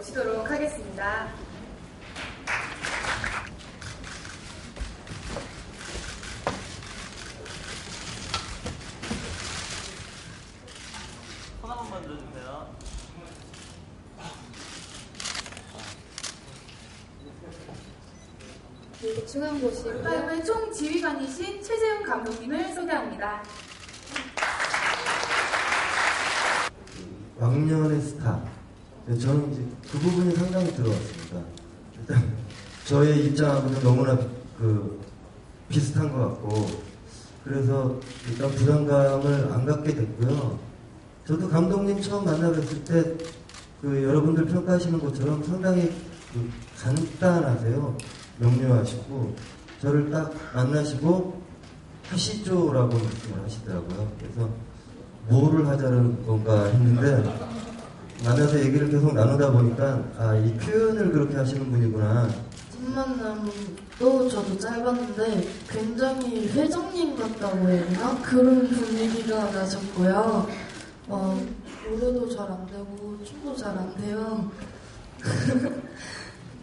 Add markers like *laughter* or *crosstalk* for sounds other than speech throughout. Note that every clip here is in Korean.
모시도록 하겠습니다. 손 한 번만 들어주세요. 네, 중앙고시 다음은 총지휘관이신 최재훈 감독님을 소개합니다. 왕년의 스타. 네, 저는 이제 그 부분이 상당히 들어왔습니다. 일단 저의 입장하고는 너무나 그 비슷한 것 같고 그래서 일단 부담감을 안 갖게 됐고요. 저도 감독님 처음 만나 뵀을 때 그 여러분들 평가하시는 것처럼 상당히 그 간단하세요. 명료하시고 저를 딱 만나시고 하시죠라고 말씀을 하시더라고요. 그래서 뭐를 하자는 건가 했는데 만나서 얘기를 계속 나누다 보니까 아 이 표현을 그렇게 하시는 분이구나 첫 만남도 저도 짧았는데 굉장히 회장님 같다고 해야 되나? 그런 분위기가 나셨고요. 어, 노래도 잘 안 되고 춤도 잘 안 돼요. *laughs*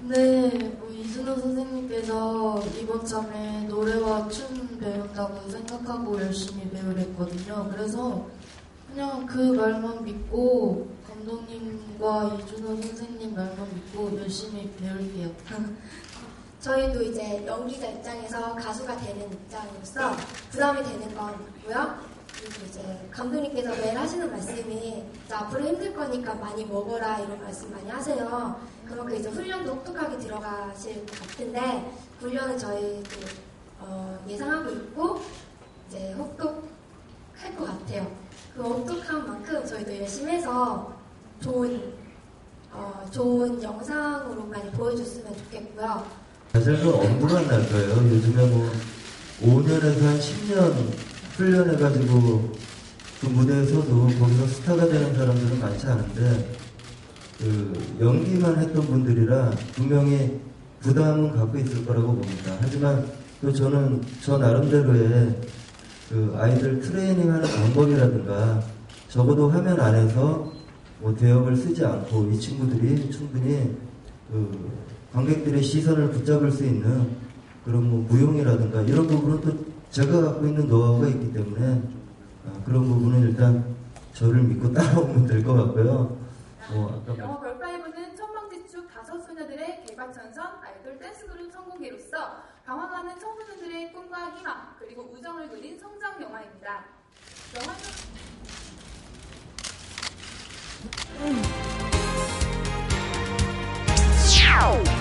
네, 뭐 이준호 선생님께서 이번 참에 노래와 춤 배운다고 생각하고 열심히 배우랬거든요. 그래서 그냥 그 말만 믿고 이준호 선생님 말만 믿고 열심히 배울게요. *laughs* 저희도 이제 연기자 입장에서 가수가 되는 입장으로서 부담이 되는 건 있고요. 그리고 이제 감독님께서 매일 하시는 말씀이 앞으로 힘들 거니까 많이 먹어라 이런 말씀 많이 하세요. 그만큼 이제 훈련도 혹독하게 들어가실 것 같은데 훈련은 저희도 어, 예상하고 있고 이제 혹독할 것 같아요. 그 혹독한 만큼 저희도 열심히 해서 좋은 어, 좋은 영상으로 많이 보여줬으면 좋겠고요. 그 엄두가 날 거예요. 요즘에 뭐 5년에서 한 10년 훈련해가지고 그 무대에서도 거기서 스타가 되는 사람들은 많지 않은데 그 연기만 했던 분들이라 분명히 부담은 갖고 있을 거라고 봅니다. 하지만 또 저는 저 나름대로의 그 아이들 트레이닝 하는 방법이라든가 적어도 화면 안에서 뭐 대역을 쓰지 않고 이 친구들이 충분히 그 관객들의 시선을 붙잡을 수 있는 그런 뭐 무용이라든가 이런 부분은 또 제가 갖고 있는 노하우가 있기 때문에 아, 그런 부분은 일단 저를 믿고 *laughs* 따라오면 될 것 같고요. 뭐 아까 영어 걸파이브는 천방지축 다섯 소녀들의 개과천선 아이돌 댄스 그룹 성공기로서 방황하는 청소년들의 꿈과 희망 그리고 우정을 그린 성장 영화입니다. 영화 Wow!